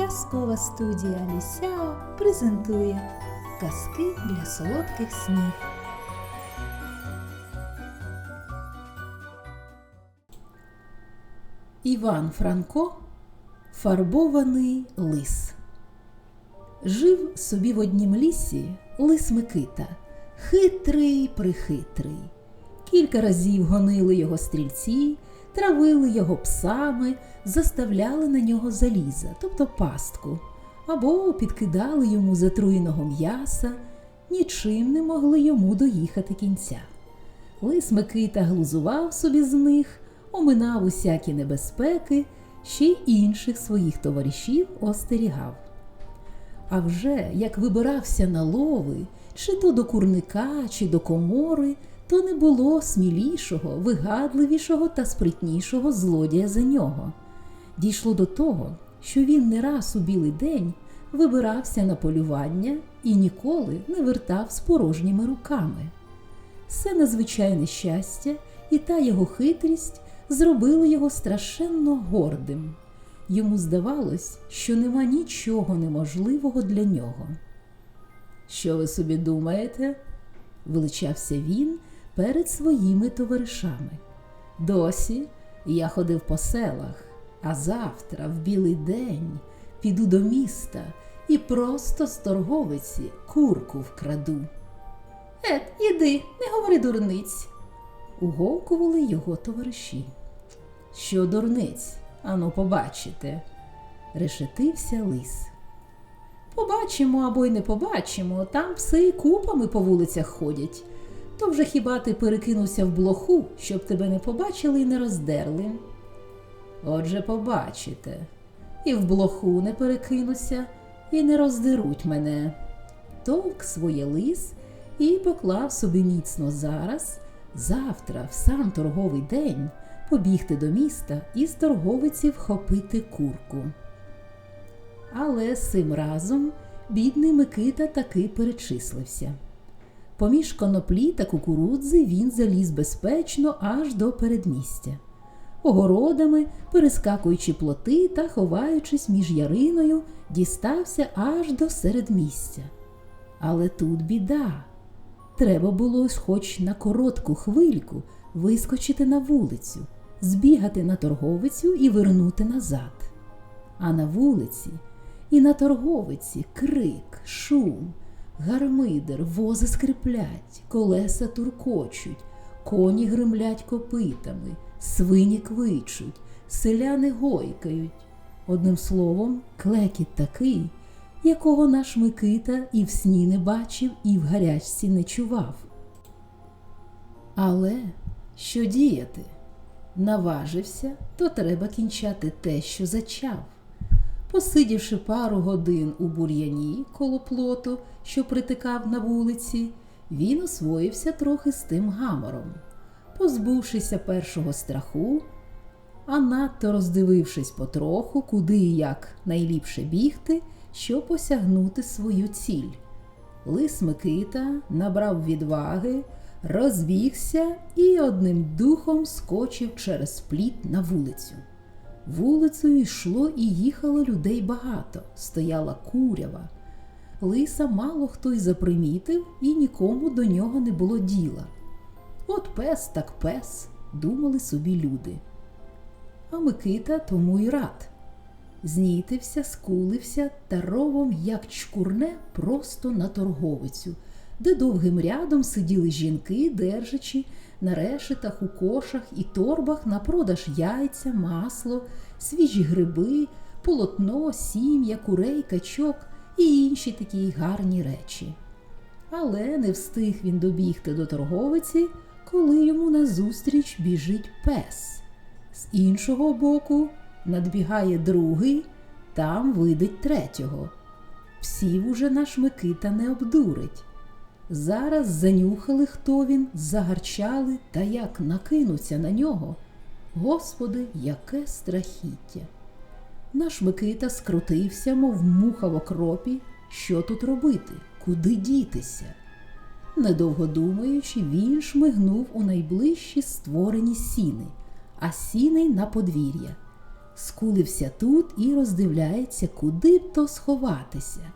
Казкова студія Лісяо презентує казки для солодких снів. Іван Франко Фарбований лис. Жив собі в однім лісі лис Микита, хитрий прихитрий. Кілька разів гонили його стрільці, травили його псами, заставляли на нього заліза, тобто пастку, або підкидали йому затруєного м'яса, нічим не могли йому доїхати кінця. Лис Микита глузував собі з них, оминав усякі небезпеки, ще й інших своїх товаришів остерігав. А вже як вибирався на лови, чи то до курника, чи до комори, то не було смілішого, вигадливішого та спритнішого злодія за нього. Дійшло до того, що він не раз у білий день вибирався на полювання і ніколи не вертав з порожніми руками. Це надзвичайне щастя і та його хитрість зробили його страшенно гордим. Йому здавалось, що нема нічого неможливого для нього. Що ви собі думаєте? величався він перед своїми товаришами. Досі я ходив по селах, а завтра, в білий день, піду до міста і просто з торговиці курку вкраду. Ет, іди, не говори дурниць, уговкували його товариші. Що дурниць? Ану, побачите, решетився лис. Побачимо або й не побачимо, там пси купами по вулицях ходять. То вже хіба ти перекинувся в блоху, щоб тебе не побачили і не роздерли? Отже, побачите, і в блоху не перекинуся, і не роздеруть мене. Товк своє лис і поклав собі міцно зараз, завтра, в сам торговий день, побігти до міста і з торговиці вхопити курку. Але цим разом бідний Микита таки перечислився. Поміж коноплі та кукурудзи він заліз безпечно аж до передмістя. Огородами, перескакуючи плоти та ховаючись між яриною, дістався аж до середмістя. Але тут біда. Треба було хоч на коротку хвильку вискочити на вулицю, збігати на торговицю і вернути назад. А на вулиці і на торговиці крик, шум, гармидер, вози скриплять, колеса туркочуть, коні гримлять копитами, свині квичуть, селяни гойкають. Одним словом, клекіт такий, якого наш Микита і в сні не бачив, і в гарячці не чував. Але що діяти? Наважився, то треба кінчати те, що зачав. Посидівши пару годин у бур'яні коло плоту, що притикав на вулиці, він освоївся трохи з тим гамором. Позбувшися першого страху, а надто роздивившись потроху, куди і як найліпше бігти, щоб осягнути свою ціль. Лис Микита набрав відваги, розбігся і одним духом скочив через пліт на вулицю. Вулицею йшло і їхало людей багато, стояла курява. Лиса мало хто й запримітив, і нікому до нього не було діла. От пес так пес, думали собі люди. А Микита тому й рад. Знітився, скулився та ровом, як чкурне, просто на торговицю, де довгим рядом сиділи жінки, держачи на решетах, у кошах і торбах на продаж яйця, масло, свіжі гриби, полотно, сім'я, курей, качок і інші такі гарні речі. Але не встиг він добігти до торговиці, коли йому назустріч біжить пес. З іншого боку надбігає другий, там видить третього. Псів уже наш Микита не обдурить. Зараз занюхали, хто він, загарчали та як накинуться на нього. Господи, яке страхіття! Наш Микита скрутився, мов муха в окропі. Що тут робити? Куди дітися? Недовго думаючи, він шмигнув у найближчі створені сіни, а сіней на подвір'я. скулився тут і роздивляється, куди б то сховатися,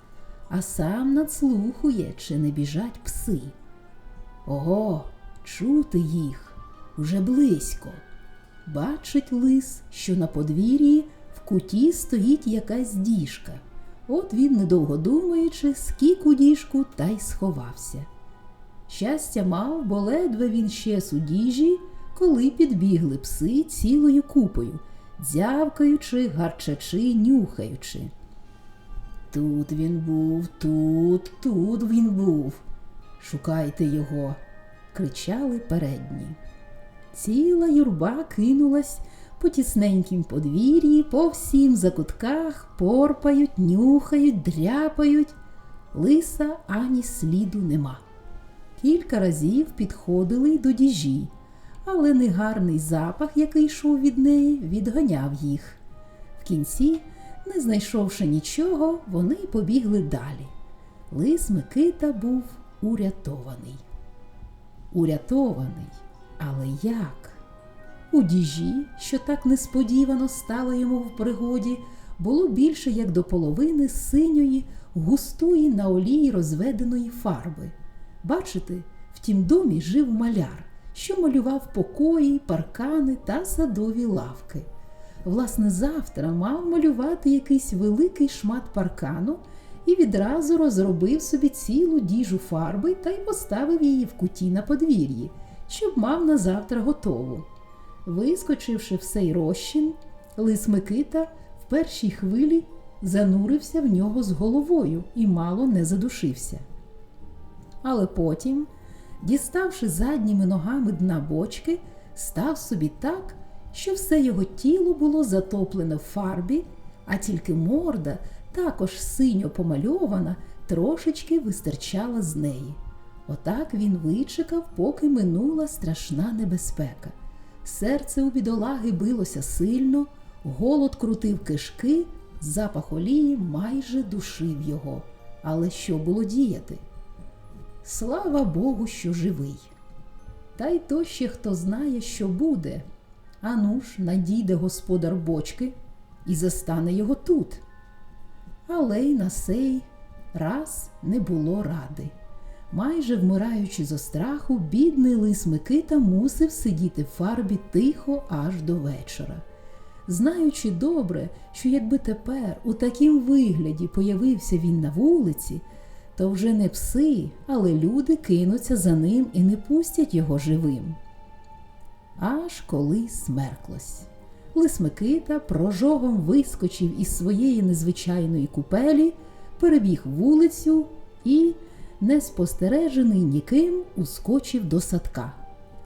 а сам надслухує, чи не біжать пси. Ого, чути їх уже близько. Бачить лис, що на подвір'ї куті стоїть якась діжка. От він, недовго думаючи, скік у діжку та й сховався. Щастя мав, бо ледве він щез у діжі, коли підбігли пси цілою купою, дзявкаючи, гарчачи, нюхаючи. Тут він був, тут, тут він був. Шукайте його, кричали передні. Ціла юрба кинулась по тісненькім подвір'ї, по всім закутках, порпають, нюхають, дряпають. Лиса ані сліду нема. Кілька разів підходили до діжі, але негарний запах, який йшов від неї, відганяв їх. В кінці, не знайшовши нічого, вони побігли далі. Лис Микита був урятований. Урятований, але як? У діжі, що так несподівано стало йому в пригоді, було більше як до половини синьої, густої на олії розведеної фарби. Бачите, в тім домі жив маляр, що малював покої, паркани та садові лавки. Власне, завтра мав малювати якийсь великий шмат паркану і відразу розробив собі цілу діжу фарби та й поставив її в куті на подвір'ї, щоб мав на завтра готову. Вискочивши в сей розчин, лис Микита в першій хвилі занурився в нього з головою і мало не задушився. Але потім, діставши задніми ногами дна бочки, став собі так, що все його тіло було затоплене в фарбі, а тільки морда, також синьо помальована, трошечки вистирчала з неї. Отак він вичекав, поки минула страшна небезпека. Серце у бідолаги билося сильно, голод крутив кишки, запах олії майже душив його. Але що було діяти? Слава Богу, що живий. Та й то ще хто знає, що буде. Ану ж, надійде господар бочки і застане його тут. Але й на сей раз не було ради. Майже вмираючи зо страху, бідний лис Микита мусив сидіти в фарбі тихо аж до вечора. Знаючи добре, що якби тепер у такім вигляді появився він на вулиці, то вже не пси, але люди кинуться за ним і не пустять його живим. Аж коли смерклось. Лис Микита прожогом вискочив із своєї незвичайної купелі, перебіг вулицю і, неспостережений ніким, ускочив до садка.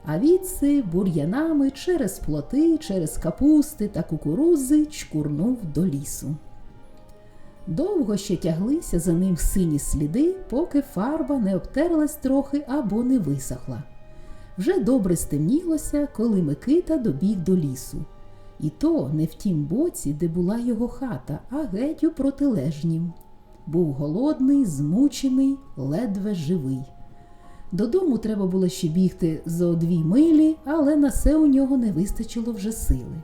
А відси бур'янами через плоти, через капусти та кукурузи чкурнув до лісу. Довго ще тяглися за ним сині сліди, поки фарба не обтерлась трохи або не висохла. Вже добре стемнілося, коли Микита добіг до лісу. І то не в тім боці, де була його хата, а геть у протилежнім. Був голодний, змучений, ледве живий. Додому треба було ще бігти зо дві милі, але на це у нього не вистачило вже сили.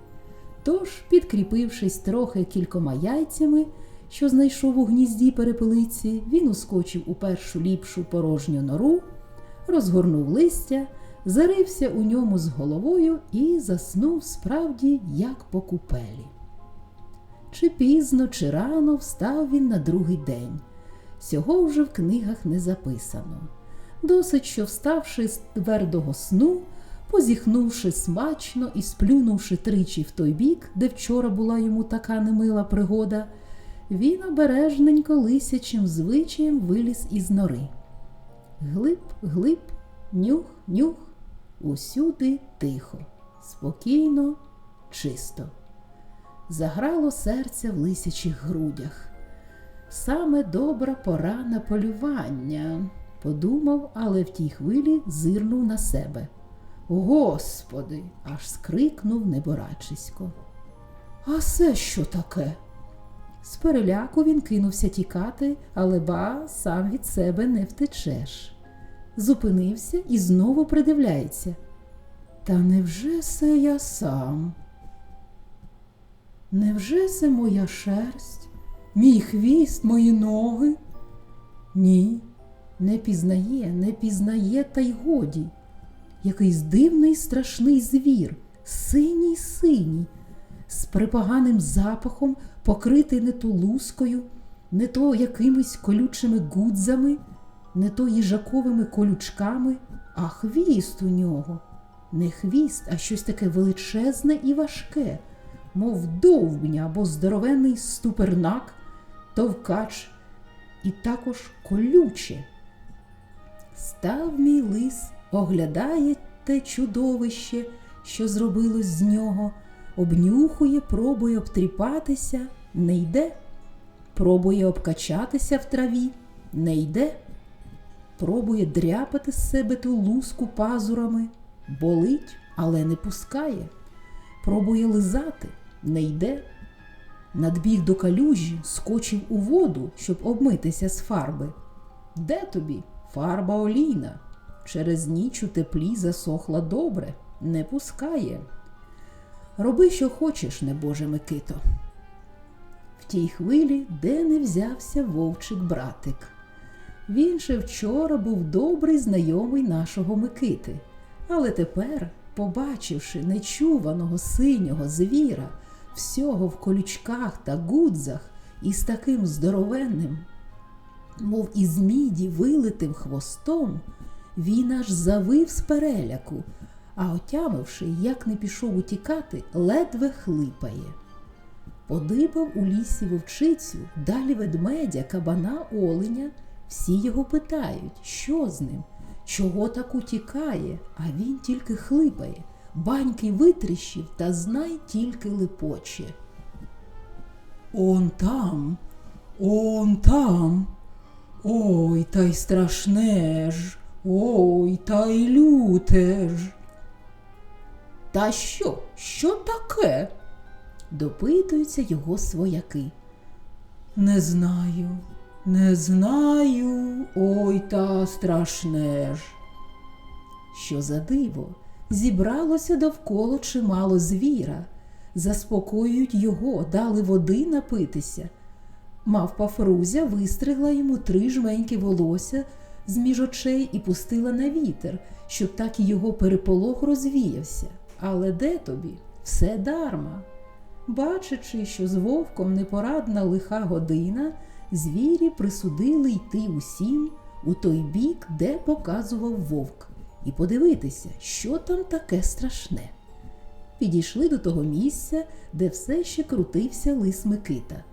Тож, підкріпившись трохи кількома яйцями, що знайшов у гнізді перепелиці, він ускочив у першу ліпшу порожню нору, розгорнув листя, зарився у ньому з головою і заснув справді, як по купелі. Чи пізно, чи рано встав він на другий день. Цього вже в книгах не записано. Досить, що вставши з твердого сну, позіхнувши смачно і сплюнувши тричі в той бік, де вчора була йому така немила пригода, він обережненько лисячим звичаєм виліз із нори. Глиб, глиб, нюх, нюх, усюди тихо, спокійно, чисто. Заграло серце в лисячих грудях. Саме добра пора на полювання, подумав, але в тій хвилі зирнув на себе. Господи, аж скрикнув неборачисько. А це що таке? З переляку він кинувся тікати, але ба сам від себе не втечеш. Зупинився і знову придивляється. Та невже це я сам? Невже це моя шерсть, мій хвіст, мої ноги? Ні, не пізнає, не пізнає, та й годі. Якийсь дивний страшний звір, синій синій, з припоганим запахом, покритий не то лускою, не то якимись колючими гудзами, не то їжаковими колючками, а хвіст у нього. Не хвіст, а щось таке величезне і важке, мов довбня або здоровенний ступернак, товкач і також колюче. Став мій лис, оглядає те чудовище, що зробилось з нього, обнюхує, пробує обтріпатися, не йде, пробує обкачатися в траві, не йде, пробує дряпати з себе ту луску пазурами, болить, але не пускає, пробує лизати, не йде. Надбіг до калюжі, скочив у воду, щоб обмитися з фарби. Де тобі? Фарба олійна. Через ніч у теплі засохла добре, не пускає. Роби, що хочеш, небоже Микито. В тій хвилі, де не взявся вовчик братик. Він ще вчора був добрий знайомий нашого Микити, але тепер, побачивши нечуваного синього звіра, всього в колючках та гудзах і з таким здоровенним, мов із міді вилитим хвостом, він аж завив з переляку, а отямивши, як не пішов утікати, ледве хлипає. Подибав у лісі вовчицю, далі ведмедя, кабана, оленя. Всі його питають, що з ним, чого так утікає, а він тільки хлипає, баньки витріщив та знай тільки липоче. Он там, он там. Ой, та й страшне ж, ой, та й люте ж. Та що? Що таке? допитуються його свояки. Не знаю, не знаю, ой та страшне ж. Що за диво? Зібралося довкола чимало звіра, заспокоюють його, дали води напитися. Мавпа Фрузя вистригла йому три жменьки волосся з між очей і пустила на вітер, щоб так і його переполох розвіявся. Але де тобі? Все дарма. Бачачи, що з вовком непорадна лиха година, звірі присудили йти усім у той бік, де показував вовк, і подивитися, що там таке страшне. Підійшли до того місця, де все ще крутився лис Микита,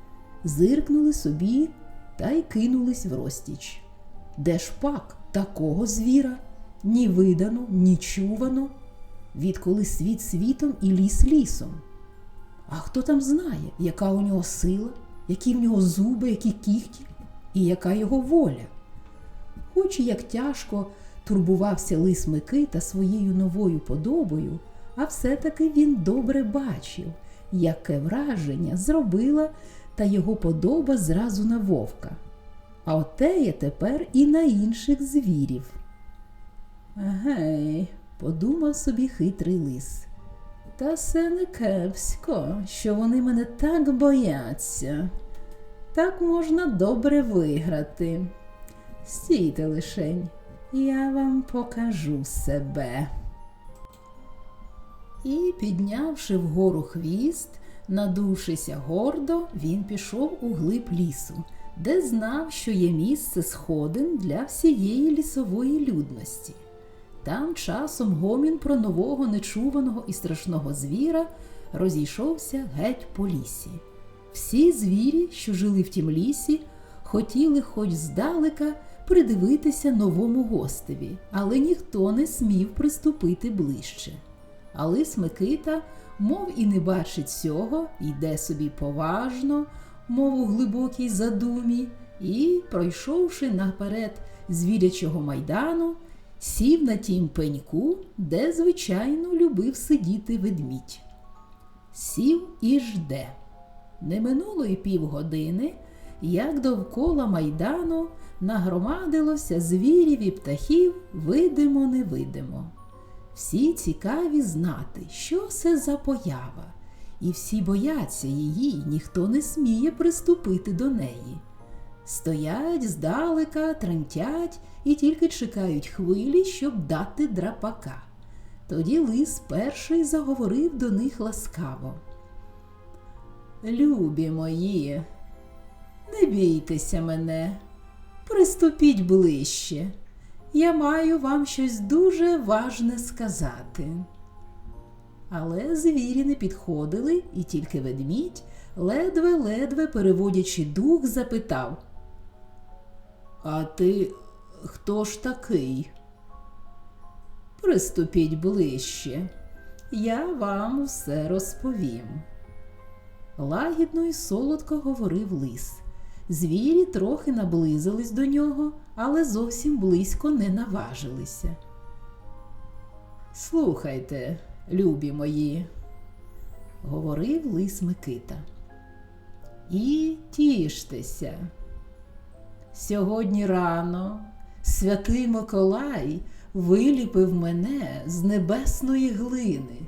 зиркнули собі та й кинулись в розтіч. Де ж пак такого звіра? Ні видано, ні чувано, відколи світ світом і ліс лісом. А хто там знає, яка у нього сила, які в нього зуби, які кіхті, і яка його воля? Хоч і як тяжко турбувався лис Микита своєю новою подобою, а все-таки він добре бачив, яке враження зробила та його подоба зразу на вовка. А отеє тепер і на інших звірів. Гей, подумав собі хитрий лис. Та все не кепсько, що вони мене так бояться. Так можна добре виграти. Стійте лишень, я вам покажу себе. І, піднявши вгору хвіст, надувшися гордо, він пішов у глиб лісу, де знав, що є місце сходин для всієї лісової людності. Там часом гомін про нового нечуваного і страшного звіра розійшовся геть по лісі. Всі звірі, що жили в тім лісі, хотіли хоч здалека придивитися новому гостеві, але ніхто не смів приступити ближче. А лис Микита, мов і не бачить цього, йде собі поважно, мов у глибокій задумі, і, пройшовши наперед звірячого майдану, сів на тім пеньку, де, звичайно, любив сидіти ведмідь. Сів і жде. Не минуло й півгодини, як довкола майдану нагромадилося звірів і птахів видимо невидимо. Всі цікаві знати, що це за поява, і всі бояться її, ніхто не сміє приступити до неї. Стоять здалека, тремтять і тільки чекають хвилі, щоб дати драпака. Тоді лис перший заговорив до них ласкаво. Любі мої, не бійтеся мене, приступіть ближче. Я маю вам щось дуже важне сказати. Але звірі не підходили, і тільки ведмідь, ледве-ледве переводячи дух, запитав. А ти хто ж такий? Приступіть ближче, я вам все розповім. Лагідно і солодко говорив лис. Звірі трохи наблизились до нього, але зовсім близько не наважилися. Слухайте, любі мої, говорив лис Микита. І тіштеся. Сьогодні рано святий Миколай виліпив мене з небесної глини.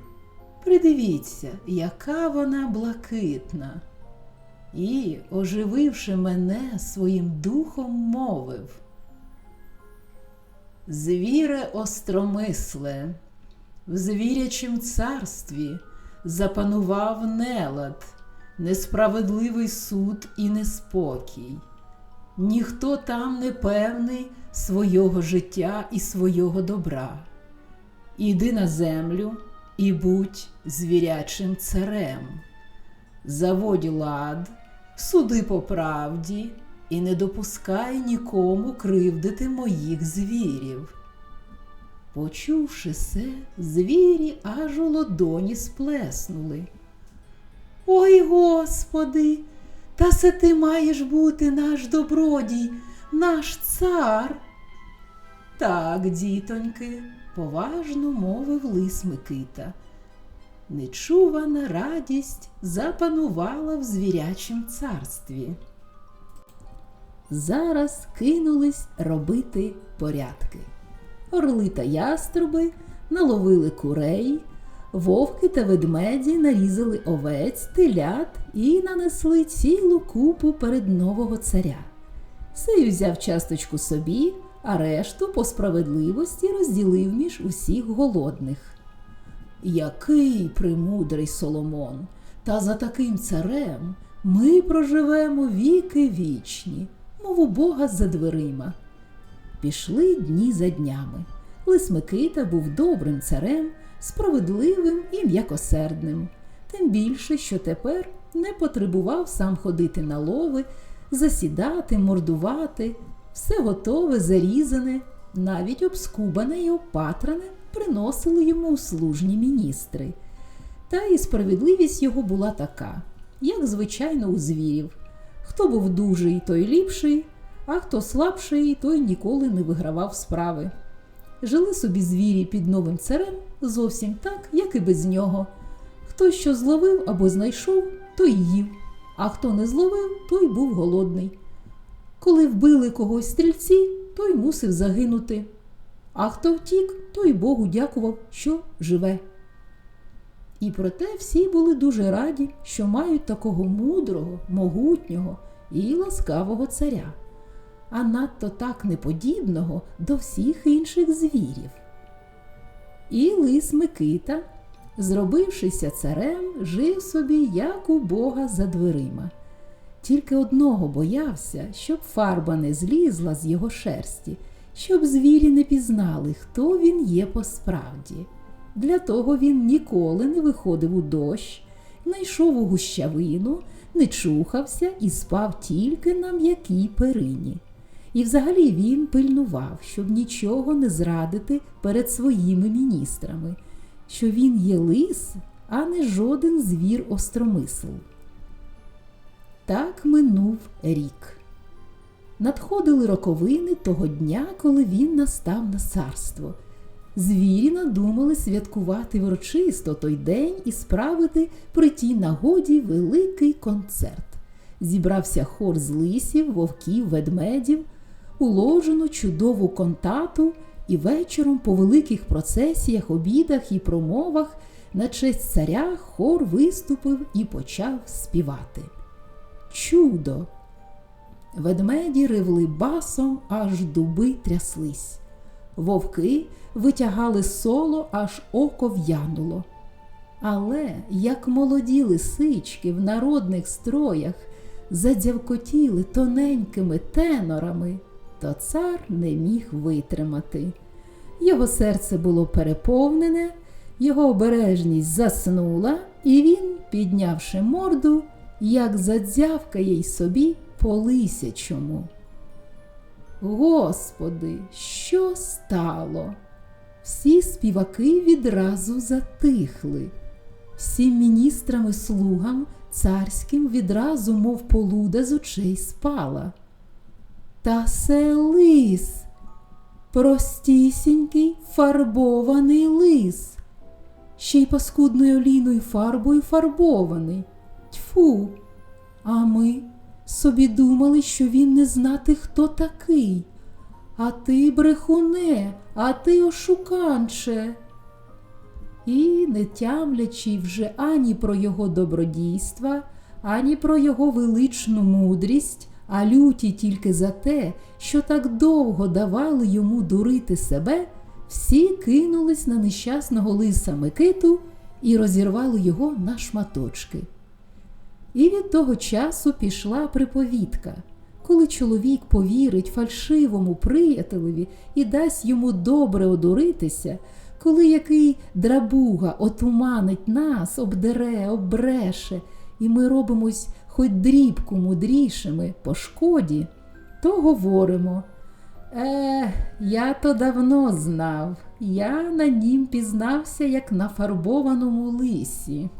Придивіться, яка вона блакитна. І, ожививши мене своїм духом, мовив. Звіре остромисле, в звірячім царстві запанував нелад, несправедливий суд і неспокій. Ніхто там не певний свого життя і свого добра. Іди на землю і будь звірячим царем. Заводь лад, суди по правді і не допускай нікому кривдити моїх звірів. Почувши се, звірі аж у лодоні сплеснули. Ой Господи, та се ти маєш бути наш добродій, наш цар. Так, дітоньки, поважно мовив лис Микита. Нечувана радість запанувала в звірячім царстві. Зараз кинулись робити порядки. Орли та яструби наловили курей, вовки та ведмеді нарізали овець, телят і нанесли цілу купу перед нового царя. Сей взяв часточку собі, а решту по справедливості розділив між усіх голодних. Який премудрий Соломон! Та за таким царем ми проживемо віки вічні, мов у Бога за дверима. Пішли дні за днями. Лис Микита був добрим царем, справедливим і м'якосердним, тим більше, що тепер не потребував сам ходити на лови, засідати, мордувати, все готове, зарізане, навіть обскубане і опатране приносили йому услужні міністри. Та і справедливість його була така, як звичайно у звірів. Хто був дужий, той ліпший, а хто слабший, той ніколи не вигравав справи. Жили собі звірі під новим царем зовсім так, як і без нього. Хто що зловив або знайшов, той їв, а хто не зловив, той був голодний. Коли вбили когось стрільці, той мусив загинути. А хто втік, той Богу дякував, що живе. І проте всі були дуже раді, що мають такого мудрого, могутнього і ласкавого царя, а надто так неподібного до всіх інших звірів. І лис Микита, зробившися царем, жив собі, як у Бога за дверима. Тільки одного боявся, щоб фарба не злізла з його шерсті, щоб звірі не пізнали, хто він є по справді. Для того він ніколи не виходив у дощ, не йшов у гущавину, не чухався і спав тільки на м'якій перині. І взагалі він пильнував, щоб нічого не зрадити перед своїми міністрами, що він є лис, а не жоден звір остромисл. Так минув рік. Надходили роковини того дня, коли він настав на царство. Звірі надумали святкувати врочисто той день і справити при тій нагоді великий концерт. Зібрався хор з лисів, вовків, ведмедів, уложено чудову контату, і вечором по великих процесіях, обідах і промовах на честь царя хор виступив і почав співати. Чудо! Ведмеді ривли басом, аж дуби тряслись. Вовки витягали соло, аж око в'януло. Але як молоді лисички в народних строях задзявкотіли тоненькими тенорами, то цар не міг витримати. Його серце було переповнене, його обережність заснула, і він, піднявши морду, як задзявкає й собі по лисячому. Господи, що стало? Всі співаки відразу затихли. Всім міністрам і слугам царським відразу, мов полуда з очей спала. Та се лис, простісінький фарбований лис, ще й паскудною олійною фарбою фарбований. Тьфу, а ми собі думали, що він не знати, хто такий. А ти, брехуне, а ти ошуканче. І, не тямлячи вже ані про його добродійства, ані про його величну мудрість, а люті тільки за те, що так довго давали йому дурити себе, всі кинулись на нещасного лиса Микиту і розірвали його на шматочки. І від того часу пішла приповідка. Коли чоловік повірить фальшивому приятелеві і дасть йому добре одуритися, коли який драбуга отуманить нас, обдере, оббреше, і ми робимось хоч дрібку мудрішими по шкоді, то говоримо. Е, я то давно знав, я на нім пізнався, як на фарбованому лисі.